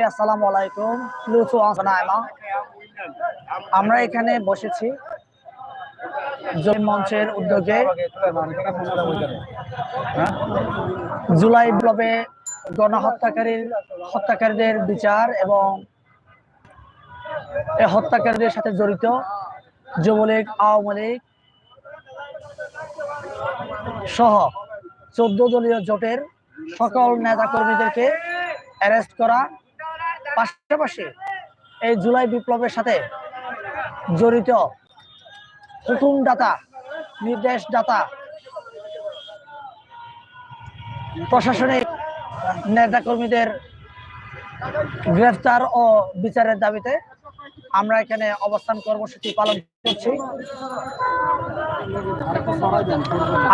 আসসালামু আলাইকুম। লুথু আসনায়মা আমরা এখানে বসেছি মঞ্চের উদ্যোগে। জুলাই বিপ্লবে গণহত্যাকারীর হত্যাকারীদের বিচার এবং হত্যাকারীদের সাথে জড়িত যুবলীগ, আওয়ামী লীগ সহ চোদ্দ দলীয় জোটের সকল নেতা কর্মীদেরকে অ্যারেস্ট করা পাশাপাশি এই জুলাই বিপ্লবের সাথে জড়িত হুকুমদাতা, নির্দেশদাতা, প্রশাসনিক নেতা কর্মীদের গ্রেফতার ও বিচারের দাবিতে আমরা এখানে অবস্থান কর্মসূচি পালন করছি।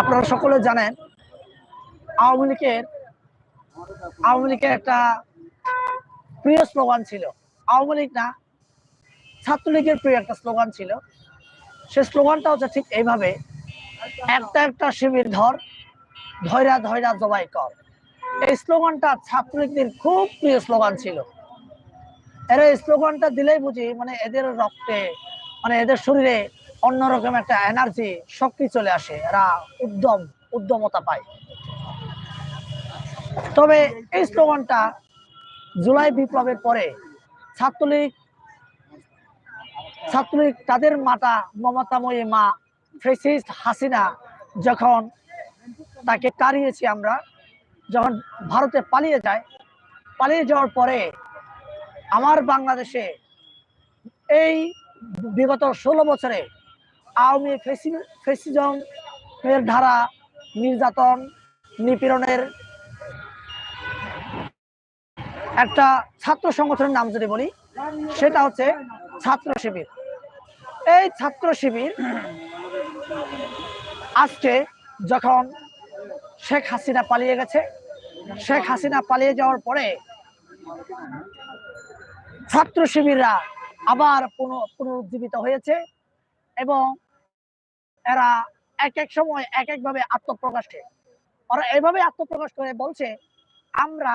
আপনারা সকলে জানেন, আওয়ামী লীগের আওয়ামী লীগের একটা প্রিয় স্লোগান ছিল। আওয়ামী লীগ না, ছাত্রলীগের প্রিয় একটা স্লোগান ছিল। সে স্লোগানটা হচ্ছে ঠিক এইভাবে, একটা একটা শিবির ধর, ধৈরা ধৈরা জবাই কর। এই স্লোগানটা ছাত্রলীগদের খুব প্রিয় স্লোগান ছিল। এরা এই স্লোগানটা দিলেই বুঝি মানে এদের রক্তে মানে এদের শরীরে অন্যরকম একটা এনার্জি শক্তি চলে আসে। এরা উদ্যম, উদ্যমতা পায়। তবে এই স্লোগানটা জুলাই বিপ্লবের পরে ছাত্রলীগ ছাত্রলীগ তাদের মাতা মমতাময়ী মা ফেসিস্ট হাসিনা যখন তাকে তাড়িয়েছি আমরা, যখন ভারতে পালিয়ে যায়, পালিয়ে যাওয়ার পরে আমার বাংলাদেশে এই বিগত ষোলো বছরে আওয়ামী ফেসিজম এর ধারা, নির্যাতন, নিপীড়নের একটা ছাত্র সংগঠনের নাম যদি বলি, সেটা হচ্ছে ছাত্র শিবির। এই ছাত্র শিবির আজকে যখন শেখ হাসিনা পালিয়ে গেছে, শেখ হাসিনা পালিয়ে যাওয়ার পরে ছাত্র শিবিররা আবার পুনরুজ্জীবিত হয়েছে এবং এরা এক এক সময় এক একভাবে আত্মপ্রকাশ। করে ওরা এভাবে আত্মপ্রকাশ করে বলছে, আমরা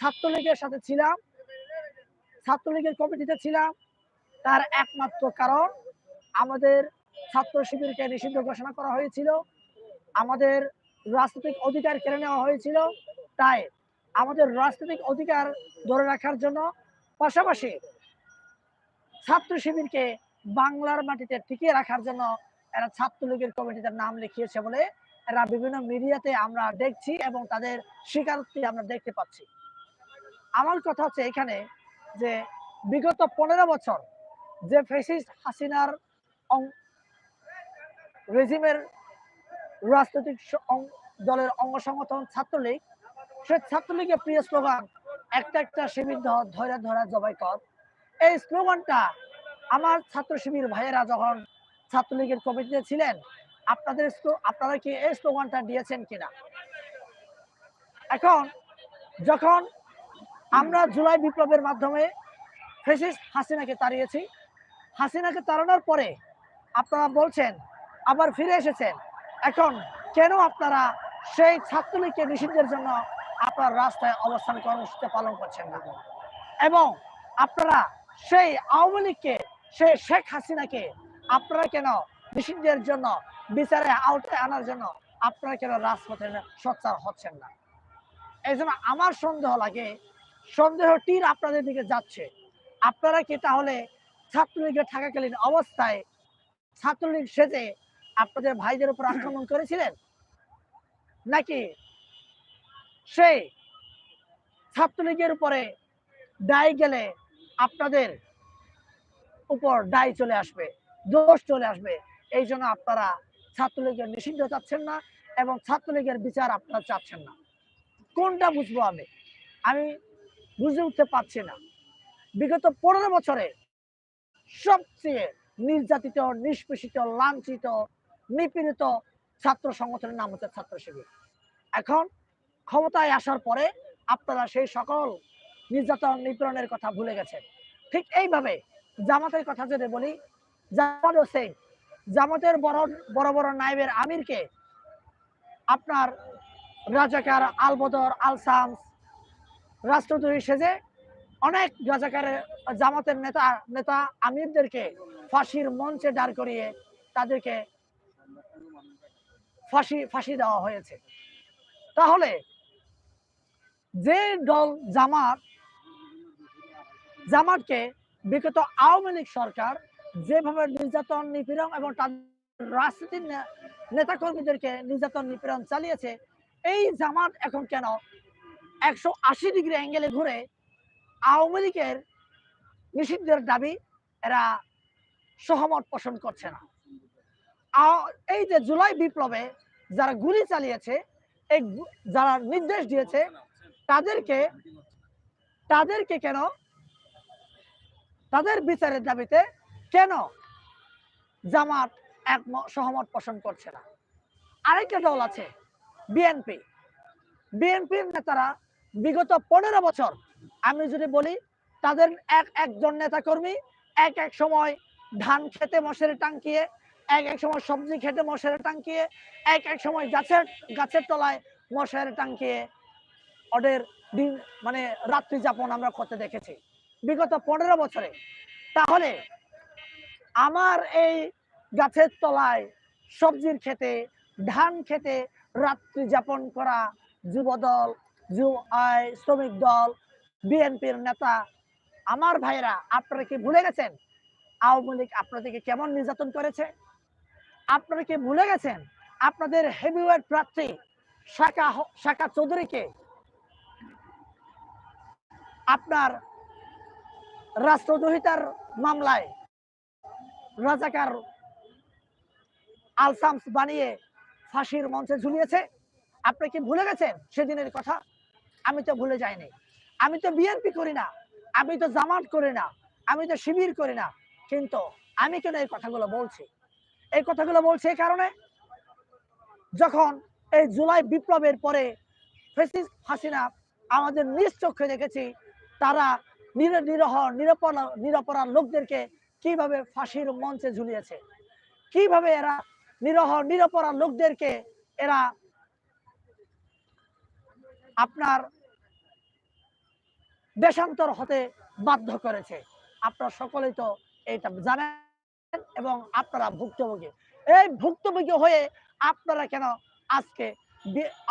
ছাত্রলীগের সাথে ছিলাম, ছাত্রলীগের কমিটিতে ছিলাম। তার একমাত্র কারণ আমাদের ছাত্র শিবিরকে নিষিদ্ধ ঘোষণা করা হয়েছিল। আমাদের রাজনৈতিক অধিকার কেড়ে নেওয়া হয়েছিল। তাই আমাদের রাজনৈতিক অধিকার ধরে রাখার জন্য পাশাপাশি ছাত্র শিবিরকে বাংলার মাটিতে টিকিয়ে রাখার জন্য এরা ছাত্রলীগের কমিটিতে নাম লিখিয়েছে বলে এরা বিভিন্ন মিডিয়াতে আমরা দেখছি এবং তাদের স্বীকারোক্তি আমরা দেখতে পাচ্ছি। আমার কথা হচ্ছে এখানে যে বিগত পনেরো বছর যে ফেসিস হাসিনার রেজিমের রাজনৈতিক দলের অঙ্গ সংগঠন ছাত্রলীগ, সে ছাত্রলীগের প্রিয় স্লোগান, একটা একটা শিবির ধরা ধরা জবাই কর। এই স্লোগানটা আমার ছাত্র শিবির ভাইয়েরা যখন ছাত্রলীগের কমিটিতে ছিলেন, আপনাদের আপনারা কি এই স্লোগানটা দিয়েছেন কিনা? এখন যখন আমরা জুলাই বিপ্লবের মাধ্যমে ফেসিস্ট হাসিনাকে তাড়িয়েছি। হাসিনাকে তাড়ানোর পরে আপনারা বলছেন, আবার ফিরে এসেছেন। এখন কেন আপনারা সেই ছাত্রলীগকে নিষিদ্ধের জন্য আপনার রাস্তায় অবস্থান কর্মসূচি পালন করছেন না? এবং আপনারা সেই আওয়ামী লীগকে, সেই শেখ হাসিনাকে আপনারা কেন নিষিদ্ধের জন্য, বিচারে আওতায় আনার জন্য আপনারা কেন রাজপথে সোচ্চার হচ্ছেন না? এই আমার সন্দেহ লাগে সন্দেহ তীর আপনাদের দিকে যাচ্ছে। আপনারা কি তাহলে ছাত্রলীগের থাকাকালীন অবস্থায় ছাত্রলীগ সেজে আপনাদের ভাইদের উপর আক্রমণ করেছিলেন? নাকি সেই ছাত্রলীগের উপরে দায় গেলে আপনাদের উপর দায় চলে আসবে, দোষ চলে আসবে? এই জন্য আপনারা ছাত্রলীগের নিষিদ্ধ চাচ্ছেন না এবং ছাত্রলীগের বিচার আপনারা চাচ্ছেন না। কোনটা বুঝব আমি? আমি বুঝে উঠতে পারছি না। বিগত পনেরো বছরে সবচেয়ে নির্যাতিত, নিষ্পেষিত, লাঞ্ছিত, নিপীড়িত ছাত্র সংগঠনের নাম হচ্ছে ছাত্র শিবির। এখন ক্ষমতায় আসার পরে আপনারা সেই সকল নির্যাতন, নিপীড়নের কথা ভুলে গেছেন। ঠিক এইভাবে জামাতের কথা যদি বলি, জামাত হোসেন, জামাতের বড় বড় বড় নাইবের আমিরকে আপনার রাজাকার আলবদর, আলসামস রাষ্ট্রদ্রোহী সেজে অনেক রাজাকারের জামাতের নেতা নেতা আমিরদেরকে ফাঁসির মঞ্চে দাঁড় করিয়ে তাদেরকে ফাঁসি ফাঁসি দেওয়া হয়েছে। তাহলে যে দল জামাত, জামাতকে বিগত আওয়ামী লীগ সরকার যেভাবে নির্যাতন, নিপীড়ন এবং তাদের রাজনীতির নেতাকর্মীদেরকে নির্যাতন, নিপীড়ন চালিয়েছে, এই জামাত এখন কেন একশো আশি ডিগ্রি অ্যাঙ্গেলে ঘুরে আওয়ামী লীগের নিষিদ্ধের দাবি এরা সহমত পোষণ করছে না। এই যে জুলাই বিপ্লবে যারা গুলি চালিয়েছে, এই যারা নির্দেশ দিয়েছে, তাদেরকে তাদেরকে কেন, তাদের বিচারের দাবিতে কেন জামাত এক সহমত পোষণ করছে না? আরেকটা দল আছে, বিএনপি। বিএনপির নেতারা বিগত পনেরো বছর, আমি যদি বলি, তাদের এক একজন নেতা কর্মী এক এক সময় ধান খেতে মশারি টাঙ্কিয়ে, এক এক সময় সবজি খেতে মশারি টাঙ্কিয়ে, এক এক সময় গাছের গাছের তলায় মশারি টাঙ্কিয়ে ওদের দিন মানে রাত্রি যাপন আমরা করতে দেখেছি। বিগত পনেরো বছরে। তাহলে আমার এই গাছের তলায় সবজির খেতে, ধান খেতে রাত্রি যাপন করা যুবদল আয়, শ্রমিক দল বিএনপির নেতা। আমার ভাইরা আপনারা কি ভুলে গেছেন? আওয়ামী লীগ আপনাদেরকে কেমন নির্যাতন করেছে? আপনারা কি ভুলে গেছেন? আপনাদের হেভিওয়েট প্রার্থী শাখা শাখা চৌধুরীকে আপনার রাষ্ট্রদ্রোহিতার মামলায় রাজাকার আলসামস বানিয়ে ফাঁসির মঞ্চে ঝুলিয়েছে। আপনি কি ভুলে গেছেন সেদিনের কথা? আমি তো ভুলে যাইনি। আমি তো বিএনপি করি না। আমি তো জামাত করি না। আমি তো শিবির করি না। কিন্তু আমি কেন এই কথাগুলো বলছি? এই কথাগুলো বলছি এই কারণে যখন এই জুলাই বিপ্লবের পরে ফেসিস হাসিনা আমাদের নিজ চোখে দেখেছি, তারা নির- নিরহ নিরপরাধ নিরপরাধ লোকদেরকে কীভাবে ফাঁসির মঞ্চে ঝুলিয়েছে? কীভাবে এরা নিরহ, নিরপরাধ লোকদেরকে এরা আপনার দেশান্তর হতে বাধ্য করেছে। আপনারা সকলেই তো এটা জানেন এবং আপনারা ভুক্তভোগী। এই ভুক্তভোগী হয়ে আপনারা কেন আজকে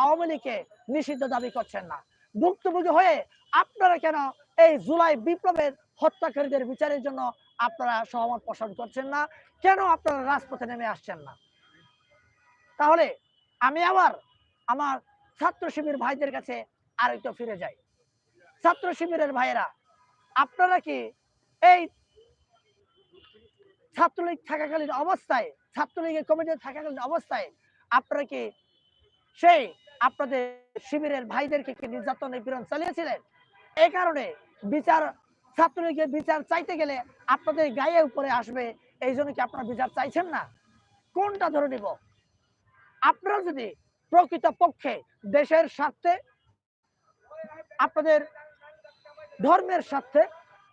আওয়ামী লীগকে নিষিদ্ধ দাবি করছেন না? ভুক্তভোগী হয়ে আপনারা কেন এই জুলাই বিপ্লবের হত্যাকারীদের বিচারের জন্য আপনারা সহমত পোষণ করছেন না? কেন আপনারা রাজপথে নেমে আসছেন না? তাহলে আমি আবার আমার ছাত্র শিবির ভাইদের কাছে আর একটু ফিরে যাই। ছাত্র শিবিরের ভাইয়েরা, আপনারা কি এই ছাত্রলীগ থাকাকালীন অবস্থায়, ছাত্রলীগের কমিটিতে থাকাকালীন অবস্থায় আপনারা কি সেই আপনাদের শিবিরের ভাইদেরকে কি নির্যাতন নিপীড়ন চালিয়েছিলেন? এই কারণে বিচার, ছাত্রলীগের বিচার চাইতে গেলে আপনাদের গায়ে উপরে আসবে, এই জন্য কি আপনারা বিচার চাইছেন না? কোনটা ধরে নিব? আপনারা যদি প্রকৃত পক্ষে দেশের স্বার্থে আপনাদের ধর্মের স্বার্থে,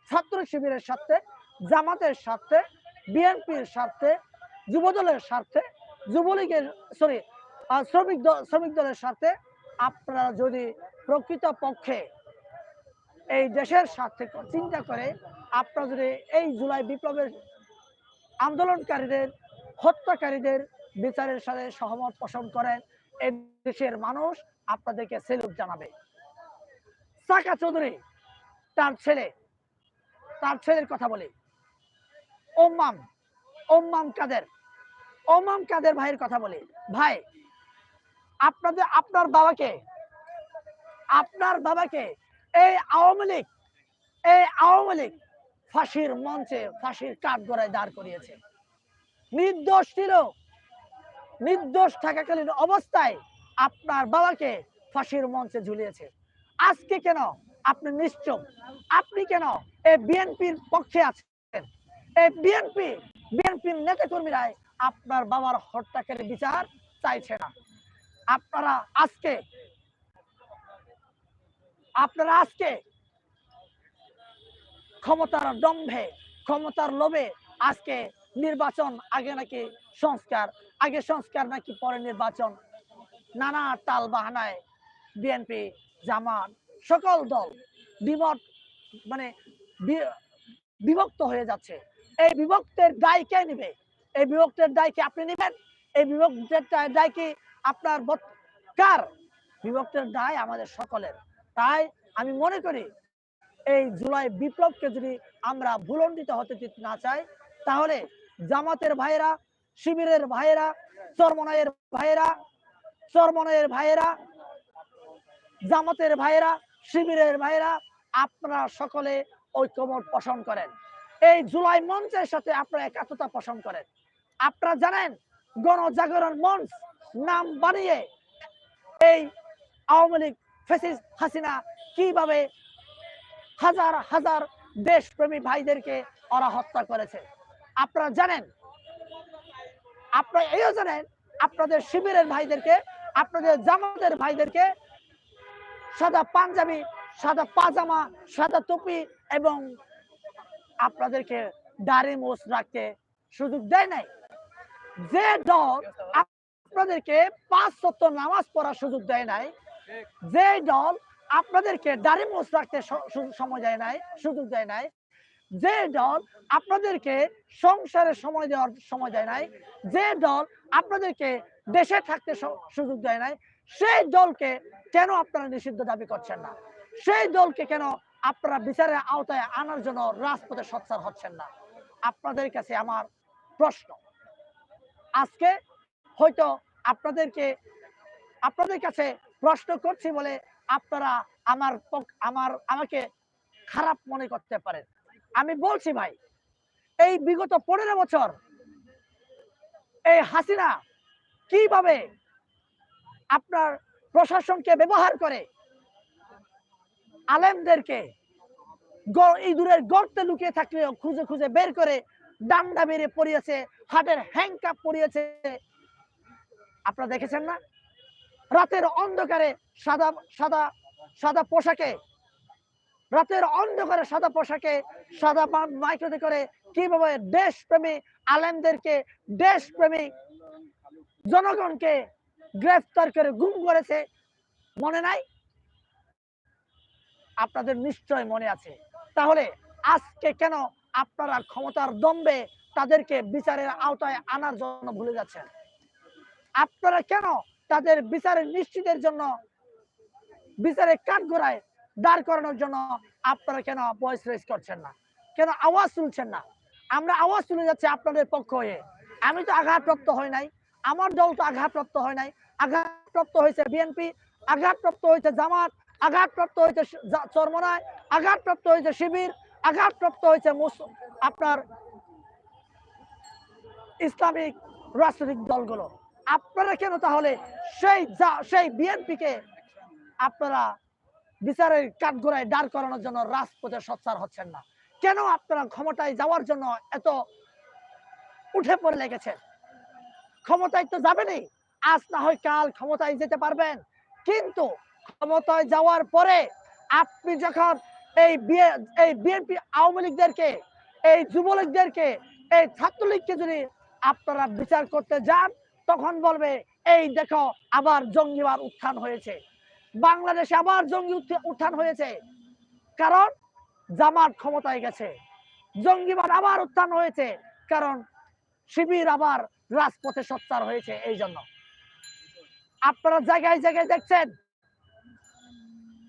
ছাত্র শিবিরের স্বার্থে, জামাতের স্বার্থে, বিএনপির স্বার্থে, যুবদলের স্বার্থে, যুবলীগের সরি শ্রমিক শ্রমিক দলের স্বার্থে আপনারা যদি প্রকৃত পক্ষে এই দেশের স্বার্থে চিন্তা করে, আপনারা যদি এই জুলাই বিপ্লবের আন্দোলনকারীদের, হত্যাকারীদের বিচারের সাথে সহমত পোষণ করেন এই দেশের মানুষ আপনাদেরকে সেলুট জানাবে। সাকা চৌধুরী তার ছেলে, তার ছেলের কথা বলি। ওম্মাম ওম্মাম কাদের? ওম্মাম কাদের ভাইয়ের কথা বলি। ভাই, আপনাদের, আপনার বাবাকে আপনার বাবাকে এই আওয়ামী লীগ, এই আওয়ামী লীগ ফাঁসির মঞ্চে, ফাঁসির কাঠ গড়ায় দাঁড় করিয়েছে। নির্দোষ ছিল। নির্দোষ থাকাকালীন অবস্থায় আপনার বাবাকে ফাঁসির মঞ্চে ঝুলিয়েছে। আজকে কেন? আপনি নিশ্চুপ। আপনি কেন এই বিএনপির পক্ষে আছেন? এই বিএনপি বিএনপির নেতা কর্মীরাই আপনার বাবার হত্যাকারী বিচার চাইছে না। আপনারা আজকে আপনারা আজকে ক্ষমতার দম্ভে, ক্ষমতার লোভে আজকে নির্বাচন আগে নাকি সংস্কার, আগে সংস্কার নাকি পরে নির্বাচন, নানা তাল বাহানায় বিএনপি জামাত সকল দল বিমত মানে বিভক্ত হয়ে যাচ্ছে। এই বিভক্তের দায় কে নিবে? এই বিভক্তের দায় কি আপনি নেবেন? এই বিভক্তের দায় কি আপনার কার? বিভক্তের দায় আমাদের সকলের। তাই আমি মনে করি, এই জুলাই বিপ্লবকে যদি আমরা ভুলণ্ডিত হতে না চাই, তাহলে জামাতের ভাইয়েরা, শিবিরের ভাইয়েরা, চরমনায়ের ভাইয়েরা চরমনায়ের ভাইয়েরা, জামাতের ভাইয়েরা শিবিরের ভাইয়েরা আপনারা সকলে ঐক্যমত পোষণ করেন। এই জুলাই মঞ্চের সাথে আপনারা একাত্মতা পোষণ করেন। আপনারা জানেন, গণজাগরণ মঞ্চ নাম বানিয়ে এই আওয়ামী লীগ ফেসিস হাসিনা কীভাবে হাজার হাজার দেশপ্রেমী ভাইদেরকে ওরা হত্যা করেছে। আপনারা জানেন, আপনারা এও জানেন, আপনাদের শিবিরের ভাইদেরকে, আপনাদের জামাতের ভাইদেরকে সাদা পাঞ্জাবি, সাদা পাজামা, সাদা টুপি এবং আপনাদেরকে দাড়ি মোষ রাখতে সুযোগ দেয় নাই। যে দল আপনাদেরকে পাঁচ সত্য নামাজ পড়ার সুযোগ দেয় নাই, যে দল আপনাদেরকে দাড়ি মোষ রাখতে সময় দেয় নাই, সুযোগ দেয় নাই, যে দল আপনাদেরকে সংসারে সময় দেওয়ার সময় দেয় নাই, যে দল আপনাদেরকে দেশে থাকতে সুযোগ দেয় নাই সেই দলকে কেন আপনারা নিষিদ্ধ দাবি করছেন না? সেই দলকে কেন আপনারা বিচারের আওতায় আনার জন্য রাজপথে সোচ্চার হচ্ছেন না? আপনাদের কাছে আমার প্রশ্ন। আজকে হয়তো আপনাদেরকে, আপনাদের কাছে প্রশ্ন করছি বলে আপনারা আমার আমার, আমাকে খারাপ মনে করতে পারেন। আমি বলছি ভাই, এই বিগত পনেরো বছর এই হাসিনা কীভাবে আপনার প্রশাসনকে ব্যবহার করে আলেমদেরকে ইঁদুরের গর্তে লুকিয়ে থাকলেও খুঁজে খুঁজে বের করে ডান্ডা মেরে পড়িয়েছে হাটের হ্যাংকাপ পড়িয়েছে। আপনারা দেখেছেন না? রাতের অন্ধকারে সাদা সাদা সাদা পোশাকে, রাতের অন্ধকারে সাদা পোশাকে সাদা মাইক্রোতে করে কীভাবে দেশপ্রেমী আলেমদেরকে, দেশপ্রেমী জনগণকে গ্রেফতার করে গুম করেছে। মনে নাই? আপনাদের নিশ্চয় মনে আছে। তাহলে আজকে কেন আপনারা ক্ষমতার দম্বে তাদেরকে বিচারের আওতায় আনার জন্য ভুলে যাচ্ছেন? আপনারা কেন তাদের বিচারের নিশ্চিতের জন্য বিচারের কাঠগড়ায় দাঁড় করানোর জন্য আপনারা কেন ভয়েস রেজ করছেন না? কেন আওয়াজ তুলছেন না? আমরা আওয়াজ তুলে যাচ্ছি আপনাদের পক্ষ হয়ে। আমি তো আঘাতপ্রাপ্ত হয় নাই। আমার দল তো আঘাতপ্রাপ্ত হয় নাই। আঘাতপ্রাপ্ত হয়েছে বিএনপি, আঘাতপ্রাপ্ত হয়েছে জামাত, আঘাতপ্রাপ্ত হয়েছে চরমনায়, আঘাতপ্রাপ্ত হয়েছে শিবির, আঘাতপ্রাপ্ত হয়েছে আপনার ইসলামিক রাজনৈতিক দলগুলো। আপনারা কেন তাহলে সেই সেই বিএনপিকে আপনারা বিচারের কাঠগড়ায় দাঁড় করানোর জন্য রাজপথে সোচ্চার হচ্ছেন না? কেন আপনারা ক্ষমতায় যাওয়ার জন্য এত উঠে পড়ে লেগেছেন? ক্ষমতায় তো যাবেনই। আজ না হয় কাল ক্ষমতায় যেতে পারবেন। কিন্তু ক্ষমতায় যাওয়ার পরে আপনি যখন এই বিএ- এই বিএনপি আওয়ামী লীগদেরকে, এই যুবলীগদেরকে, এই ছাত্রলীগকে যদি আপনারা বিচার করতে যান, তখন বলবে, এই দেখো, আবার জঙ্গিবার উত্থান হয়েছে। বাংলাদেশে আবার জঙ্গি উত্থা- উত্থান হয়েছে। কারণ জামাত ক্ষমতায় গেছে। জঙ্গিবাদ আবার উত্থান হয়েছে। কারণ শিবির আবার রাজপথে সোচ্চার হয়েছে এই জন্য আপনারা জায়গায় জায়গায় দেখছেন,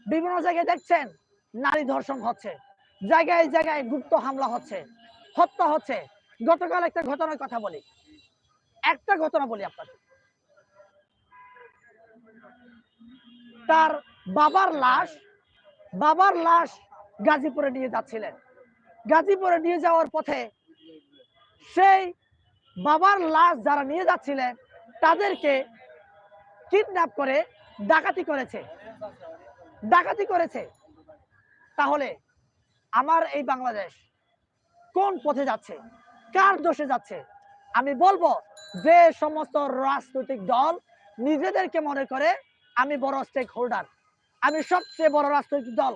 বিভিন্ন জায়গায় দেখছেন, নারী ধর্ষণ হচ্ছে, জায়গায় জায়গায় গুপ্ত হামলা হচ্ছে, হত্যা হচ্ছে। গতকাল একটা ঘটনার কথা বলি। একটা ঘটনা বলি আপনাকে তার বাবার লাশ বাবার লাশ গাজীপুরে নিয়ে যাচ্ছিলেন। গাজীপুরে নিয়ে যাওয়ার পথে সেই বাবার লাশ যারা নিয়ে যাচ্ছিলেন, তাদেরকে কিডন্যাপ করে ডাকাতি করেছে। ডাকাতি করেছে। তাহলে আমার এই বাংলাদেশ কোন পথে যাচ্ছে? কার দোষে যাচ্ছে? আমি বলব যে সমস্ত রাজনৈতিক দল নিজেদেরকে মনে করে আমি বড় স্টেক হোল্ডার আমি সবচেয়ে বড় রাজনৈতিক দল।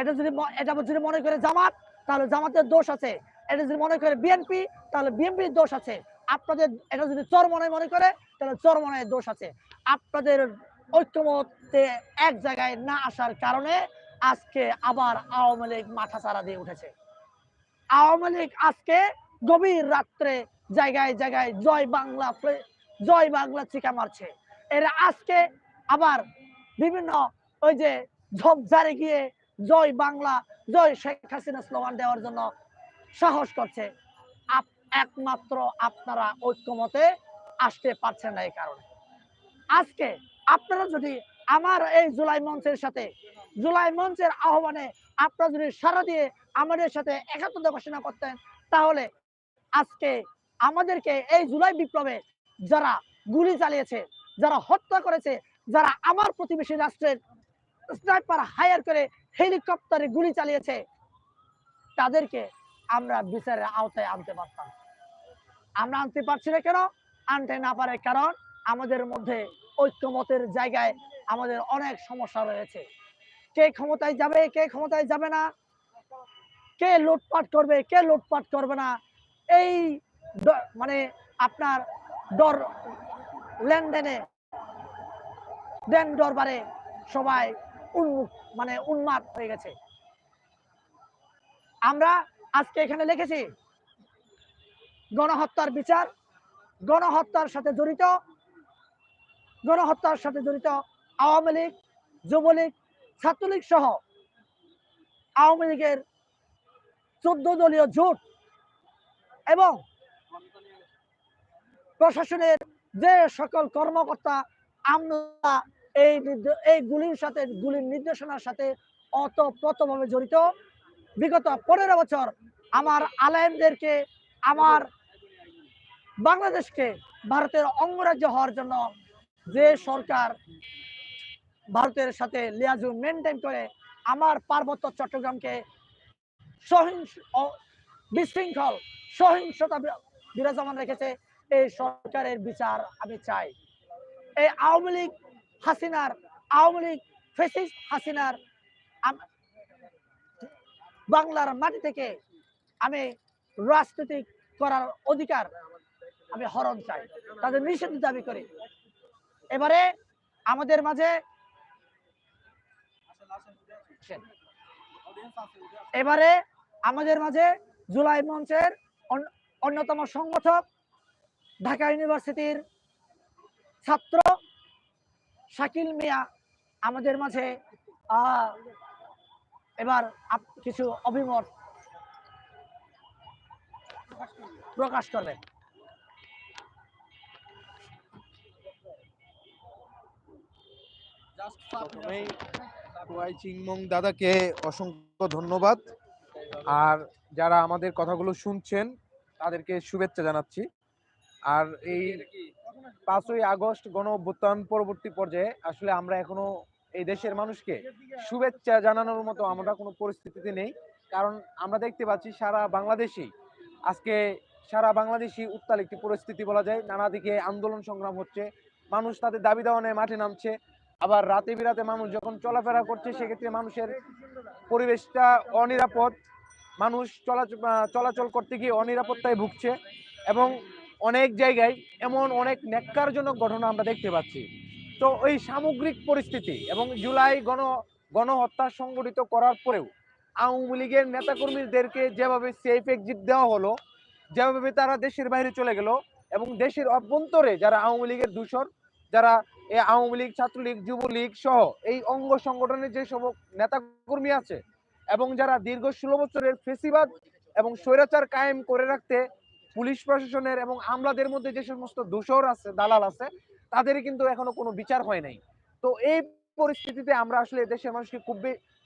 এটা যদি এটা যদি মনে করে জামাত, তাহলে জামাতের দোষ আছে। এটা যদি মনে করে বিএনপি তাহলে বিএনপির দোষ আছে। আপনাদের এটা যদি চরমনায় মনে করে, তাহলে চরমনায় দোষ আছে। আপনাদের ঐক্যমতে এক জায়গায় না আসার কারণে আজকে আবার আওয়ামী লীগ মাথা চারা দিয়ে উঠেছে। আওয়ামী লীগ আজকে গভীর রাত্রে জায়গায় জায়গায় জয় বাংলা জয় বাংলা চিকা মারছে। এরা আজকে আবার বিভিন্ন ওই যে ঝোপঝাড়ে গিয়ে জয় বাংলা, জয় শেখ হাসিনা স্লোগান দেওয়ার জন্য সাহস করছে। একমাত্র আপনারা ঐক্যমতে আসতে পারছেন না এই কারণে। আজকে আপনারা যদি আমার এই জুলাই মঞ্চের সাথে, জুলাই মঞ্চের আহ্বানে আপনারা যদি সারা দিয়ে আমাদের সাথে একাত্মতা ঘোষণা করতেন, তাহলে আজকে আমাদেরকে এই জুলাই বিপ্লবে যারা গুলি চালিয়েছে, যারা হত্যা করেছে, যারা আমার প্রতিবেশী রাষ্ট্রের স্নাইপার হায়ার করে হেলিকপ্টারে গুলি চালিয়েছে, তাদেরকে আমরা বিচারের আওতায় আনতে পারতাম। আমরা আনতে পারছি না কেন? আনতে না পারে কারণ আমাদের মধ্যে ঐক্যমতের জায়গায় আমাদের অনেক সমস্যা রয়েছে। কে ক্ষমতায় যাবে, কে ক্ষমতায় যাবে না? কে লুটপাট করবে, কে লুটপাট করবে না? এই মানে আপনার দর লেনদেনে, দেন দরবারে সবাই উন্মুখ মানে উন্মাদ হয়ে গেছে। আমরা আজকে এখানে লিখেছি, গণহত্যার বিচার, গণহত্যার সাথে জড়িত, গণহত্যার সাথে জড়িত আওয়ামী লীগ, যুবলীগ, ছাত্রলীগ সহ আওয়ামী লীগের চোদ্দ দলীয় জোট এবং প্রশাসনের যে সকল কর্মকর্তা আমরা এই এই গুলির সাথে, গুলির নির্দেশনার সাথে অতপ্রতভাবে জড়িত। বিগত পনেরো বছর আমার আলেমদেরকে, আমার বাংলাদেশকে ভারতের অঙ্গরাজ্য হওয়ার জন্য যে সরকার ভারতের সাথে লিয়াজু মেনটেন করে আমার পার্বত্য চট্টগ্রামকে সহিংস বিশৃঙ্খল, সহিংসতা বিরাজমান রেখেছে, এই সরকারের বিচার আমি চাই। এই আওয়ামী লীগ হাসিনার, আওয়ামী লীগ ফেসিস্ট হাসিনার বাংলার মাটি থেকে আমি রাজনৈতিক করার অধিকার আমি হরণ চাই। তাদের নিষেধ দাবি করি। এবারে আমাদের মাঝে এবারে আমাদের মাঝে জুলাই মঞ্চের অন্য- অন্যতম সংগঠক ঢাকা ইউনিভার্সিটির ছাত্র শাকিল মিয়া আমাদের মাঝে এবার কিছু অভিমত প্রকাশ করবেন দাদাকে অসংখ্য ধন্যবাদ। আর যারা আমাদের কথাগুলো শুনছেন, তাদেরকে শুভেচ্ছা জানাচ্ছি। আর এই পাঁচই আগস্ট গণ অভ্যুত্থান পরবর্তী পর্যায়ে আসলে আমরা এখনও এই দেশের মানুষকে শুভেচ্ছা জানানোর মতো আমরা কোনো পরিস্থিতিতে নেই। কারণ আমরা দেখতে পাচ্ছি সারা বাংলাদেশেই, আজকে সারা বাংলাদেশি উত্তাল একটি পরিস্থিতি বলা যায়। নানা দিকে আন্দোলন সংগ্রাম হচ্ছে, মানুষ তাদের দাবি দেওয়া নিয়ে মাঠে নামছে। আবার রাতে বিরাতে মানুষ যখন চলাফেরা করছে, সেক্ষেত্রে মানুষের পরিবেশটা অনিরাপদ। মানুষ চলাচল করতে গিয়ে অনিরাপত্তায় ভুগছে এবং অনেক জায়গায় এমন অনেক ন্যাক্কারজনক ঘটনা আমরা দেখতে পাচ্ছি। তো ওই সামগ্রিক পরিস্থিতি এবং জুলাই গণ, গণহত্যা সংগঠিত করার পরেও আওয়ামী লীগের নেতাকর্মীদেরকে যেভাবে সেফ এক্সিট দেওয়া হলো, যেভাবে তারা দেশের বাইরে চলে গেল এবং দেশের অভ্যন্তরে যারা আওয়ামী লীগের দূষর যারা এই আওয়ামী লীগ, ছাত্রলীগ, যুবলীগ সহ এই অঙ্গ সংগঠনের যে সব নেতাকর্মী আছে এবং যারা দীর্ঘ ষোলো বছরের ফেসিবাদ এবং স্বৈরাচার কায়েম করে রাখতে পুলিশ প্রশাসনের এবং আমলাদের মধ্যে যে সমস্ত দোষর আছে, দালাল আছে তাদের কিন্তু এখনও কোনো বিচার হয় নাই। তো এই পরিস্থিতিতে আমরা আসলে দেশের মানুষকে খুব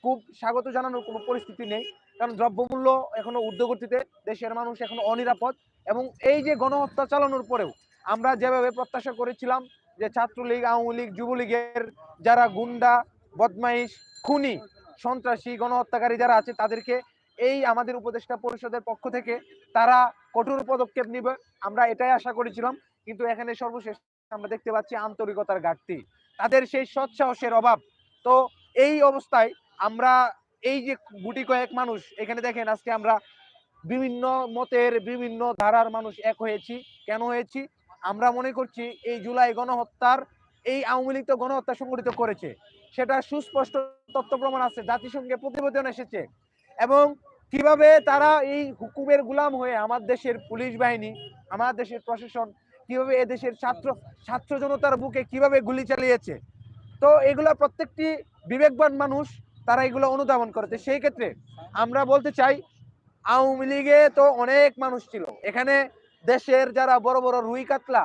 খুব স্বাগত জানানোর কোনো পরিস্থিতি নেই। কারণ দ্রব্যমূল্য এখনও ঊর্ধ্বগতিতে, দেশের মানুষ এখনও অনিরাপদ এবং এই যে গণহত্যা চালানোর পরেও আমরা যেভাবে প্রত্যাশা করেছিলাম যে ছাত্রলীগ, আওয়ামী লীগ, যুবলীগের যারা গুন্ডা, বদমাইশ, খুনি, সন্ত্রাসী, গণহত্যাকারী যারা আছে তাদেরকে এই আমাদের উপদেষ্টা পরিষদের পক্ষ থেকে তারা কঠোর পদক্ষেপ নিবে। আমরা এটাই আশা করেছিলাম, কিন্তু এখানে সর্বশেষ আমরা দেখতে পাচ্ছি আন্তরিকতার ঘাটতি। তাদের সেই সৎসাহসের অভাব। তো এই অবস্থায় আমরা এই যে গুটি কয়েক মানুষ, এখানে দেখেন আজকে আমরা বিভিন্ন মতের, বিভিন্ন ধারার মানুষ এক হয়েছি। কেন হয়েছি? আমরা মনে করছি এই জুলাই গণহত্যার, এই আওয়ামী লীগ তো গণহত্যা সংগঠিত করেছে। সেটা সুস্পষ্ট তথ্য প্রমাণ আছে, জাতিসংঘে প্রতিবেদন এসেছে। এবং কীভাবে তারা এই হুকুমের গুলাম হয়ে আমার দেশের পুলিশ বাহিনী, আমার দেশের প্রশাসন কীভাবে এদেশের ছাত্র ছাত্র জনতার বুকে কীভাবে গুলি চালিয়েছে? তো এগুলো প্রত্যেকটি বিবেকবান মানুষ তারা এগুলো অনুধাবন করেছে। সেই ক্ষেত্রে আমরা বলতে চাই, আওয়ামী লীগে তো অনেক মানুষ ছিল। এখানে দেশের যারা বড় বড় রুই কাতলা,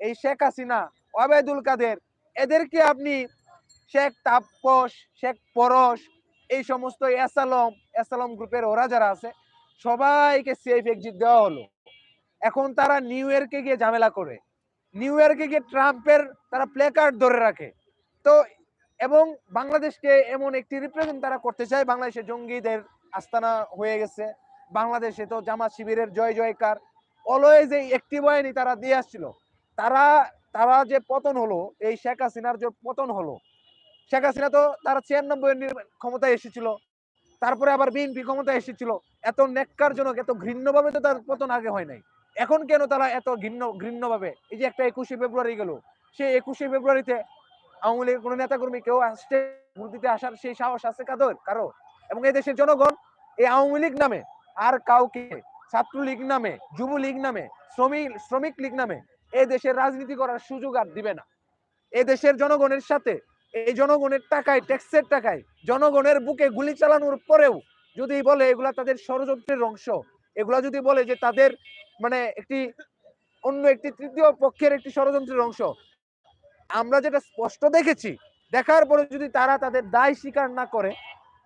এই শেখ হাসিনা, ওবায়দুল কাদের, এদেরকে আপনি শেখ তাপস, শেখ পরশ, এই সমস্ত এসালম এসালম গ্রুপের ওরা যারা আছে, সবাইকে সেফ এক্সিট দেওয়া হলো। এখন তারা নিউ ইয়র্কে গিয়ে ঝামেলা করে। নিউ ইয়র্কে গিয়ে ট্রাম্পের তারা প্লে কার্ড ধরে রাখে। তো এবং বাংলাদেশকে এমন একটি রিপ্রেজেন্ট তারা করতে চায়। বাংলাদেশে জঙ্গিদের আস্তানা হয়ে গেছে। বাংলাদেশে তো জামাত শিবিরের জয় জয়কার। অলওয়েজ এই একটি বাহিনী তারা দিয়ে আসছিল। তারা তারা যে পতন হলো, এই শেখ হাসিনার যে পতন হলো, শেখ হাসিনা তো তারা ছিয়ানব্বই ক্ষমতায় এসেছিল। তারপরে আবার বিএনপি ক্ষমতায় এসেছিল। এত নেককারজনক এত ঘৃণ্যভাবে তো তার পতন আগে হয় নাই। এখন কেন তারা এত ঘৃণ্য, ঘৃণ্যভাবে? এই যে একটা একুশে ফেব্রুয়ারি গেল, সেই একুশে ফেব্রুয়ারিতে আওয়ামী লীগের কোনো নেতাকর্মী কেউ আসছে, ভোট দিতে আসার সেই সাহস আছে কাদের? কারও? এবং এই দেশের জনগণ এই আওয়ামী লীগ নামে, আর কাউকে, ছাত্রলীগ নামে, যুবলীগ নামে শ্রমিক শ্রমিক লীগ নামে এই দেশের রাজনীতি করার সুযোগ আর দিবে না। এই দেশের জনগণের সাথে, এই জনগণের টাকায়, ট্যাক্সের টাকায়, জনগণের বুকে গুলি চালানোর পরেও যদি বলে এগুলা তাদের ষড়যন্ত্রের অংশ এগুলা যদি বলে যে তাদের মানে একটি অন্য একটি তৃতীয় পক্ষের একটি ষড়যন্ত্রের অংশ, আমরা যেটা স্পষ্ট দেখেছি, দেখার পরে যদি তারা তাদের দায় স্বীকার না করে,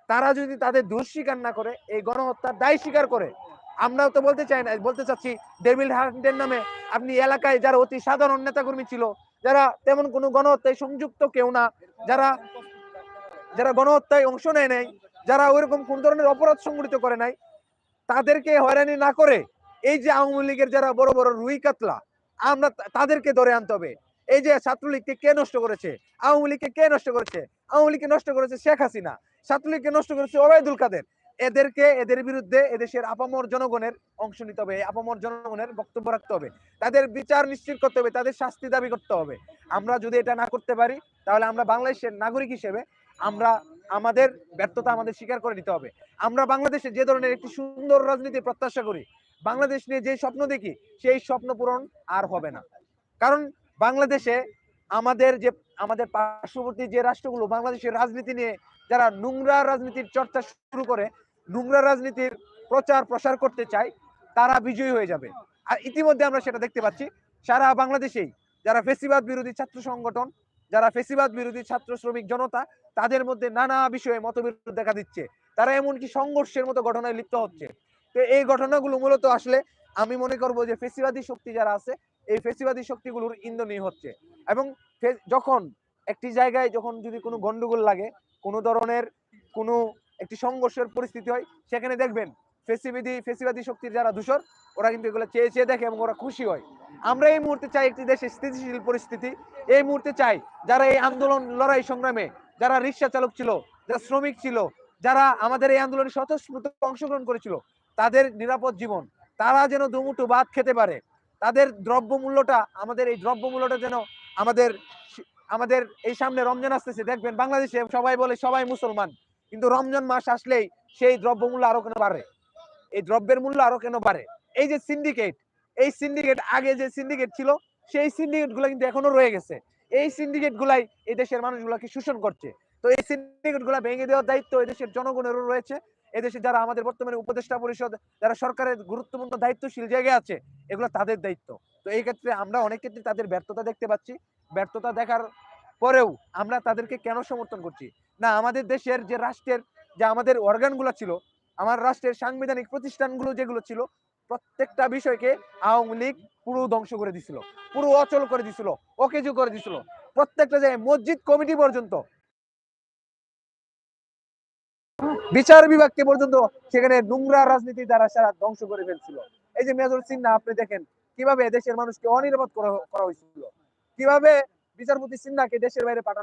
তারা যদি তাদের দোষ স্বীকার না করে, এই গণহত্যার দায় স্বীকার করে, আমরাও তো বলতে চাই না, বলতে চাচ্ছি ডেভিল হান্টের নামে আপনি এলাকায় যারা অতি সাধারণ নেতাকর্মী ছিল, যারা তেমন কোনো গণহত্যায় সংযুক্ত কেউ না, যারা যারা গণহত্যায় অংশ নেয় নাই, যারা ওইরকম কোন ধরনের অপরাধ সংগঠিত করে নাই তাদেরকে হয়রানি না করে এই যে আওয়ামী লীগের যারা বড় বড় রুই কাতলা, আমরা তাদেরকে ধরে আনতে হবে। এই যে ছাত্রলীগকে কে নষ্ট করেছে? আওয়ামী লীগকে কে নষ্ট করেছে? আওয়ামী লীগকে নষ্ট করেছে শেখ হাসিনা। ছাত্রলীগকে নষ্ট করেছে ওবায়দুল কাদের। এদেরকে, এদের বিরুদ্ধে এদেশের আপামর জনগণের অংশ নিতে হবে আপামর জনগণের বক্তব্য রাখতে হবে। তাদের বিচার নিশ্চিত করতে হবে, তাদের শাস্তি দাবি করতে হবে। আমরা যদি এটা না করতে পারি, তাহলে আমরা বাংলাদেশের নাগরিক হিসেবে আমরা আমাদের ব্যর্থতা আমাদের স্বীকার করে নিতে হবে। আমরা বাংলাদেশে যে ধরনের একটি সুন্দর রাজনীতি প্রত্যাশা করি, বাংলাদেশ নিয়ে যে স্বপ্ন দেখি, সেই স্বপ্ন পূরণ আর হবে না। কারণ বাংলাদেশে আমাদের যে, আমাদের পার্শ্ববর্তী যে রাষ্ট্রগুলো, বাংলাদেশের রাজনীতি নিয়ে যারা নোংরা রাজনীতির চর্চা শুরু করে, নোংরা রাজনীতির প্রচার প্রসার করতে চায়, তারা বিজয়ী হয়ে যাবে। আর ইতিমধ্যে আমরা সেটা দেখতে পাচ্ছি, সারা বাংলাদেশেই যারা ফেসিবাদ বিরোধী ছাত্র সংগঠন যারা ফেসিবাদ বিরোধী ছাত্র শ্রমিক জনতা, তাদের মধ্যে নানা বিষয়ে মতবিরোধ দেখা দিচ্ছে। তারা এমনকি সংঘর্ষের মতো ঘটনায় লিপ্ত হচ্ছে। তো এই ঘটনাগুলো মূলত আসলে আমি মনে করব যে ফেসিবাদী শক্তি যারা আছে, এই ফেসিবাদী শক্তিগুলোর ইন্ধনই হচ্ছে। এবং যখন একটি জায়গায় যখন যদি কোনো গন্ডগোল লাগে, কোনো ধরনের কোনো একটি সংঘর্ষের পরিস্থিতি হয়, সেখানে দেখবেন ফেসিবাদী ফেসিবাদী শক্তির যারা দূষর ওরা কিন্তু এগুলো চেয়ে চেয়ে দেখে এবং ওরা খুশি হয়। আমরা এই মুহূর্তে চাই একটি দেশে স্থিতিশীল পরিস্থিতি। এই মুহূর্তে চাই যারা এই আন্দোলন, লড়াই সংগ্রামে, যারা রিক্সা চালক ছিল, যারা শ্রমিক ছিল, যারা আমাদের এই আন্দোলনে স্বতঃস্ফূর্ত অংশগ্রহণ করেছিল, তাদের নিরাপদ জীবন, তারা যেন দুমুঠো ভাত খেতে পারে। তাদের দ্রব্য মূল্যটা আমাদের এই দ্রব্য মূল্যটা যেন আমাদের আমাদের এই সামনে রমজান আসতেছে। দেখবেন বাংলাদেশে সবাই বলে সবাই মুসলমান। কিন্তু রমজান মাস আসলেই সেই দ্রব্য মূল্য আরও কেন বাড়ে। এই দ্রব্যের মূল্য আরও কেন বাড়ে? এই যে সিন্ডিকেট এই সিন্ডিকেট আগে যে সিন্ডিকেট ছিল, সেই সিন্ডিকেটগুলা কিন্তু এখনও রয়ে গেছে। এই সিন্ডিকেট গুলাই এই দেশের মানুষগুলোকে শোষণ করছে। তো এই সিন্ডিকেটগুলা ভেঙে দেওয়ার দায়িত্ব এই দেশের জনগণেরও রয়েছে। এদেশে যারা আমাদের বর্তমানে উপদেষ্টা পরিষদ, যারা সরকারের গুরুত্বপূর্ণ দায়িত্বশীল জায়গায় আছে, এগুলো তাদের দায়িত্ব। তো এই ক্ষেত্রে আমরা অনেক ক্ষেত্রে তাদের ব্যর্থতা দেখতে পাচ্ছি। ব্যর্থতা দেখার পরেও আমরা তাদেরকে কেন সমর্থন করছি? না, আমাদের দেশের যে রাষ্ট্রের যে আমাদের অর্গানগুলো ছিল আমার রাষ্ট্রের সাংবিধানিক প্রতিষ্ঠানগুলো যেগুলো ছিল, প্রত্যেকটা বিষয়কে আওয়ামী লীগ পুরো ধ্বংস করে দিছিল, পুরো অচল করে দিছিল, অকেজু করে দিছিল। প্রত্যেকটা জায়গায় মসজিদ কমিটি পর্যন্ত, বিচার বিভাগকে পর্যন্ত সেখানে নোংরা রাজনীতি দ্বারা সারা ধ্বংস করে ফেলছিল। এই যে মেজর সিনহা, আপনি দেখেন কীভাবে দেশের মানুষকে অনিরাপদ করা হয়েছিল। কীভাবে বিচারপতি সিনহাকে দেশের বাইরে পাঠানো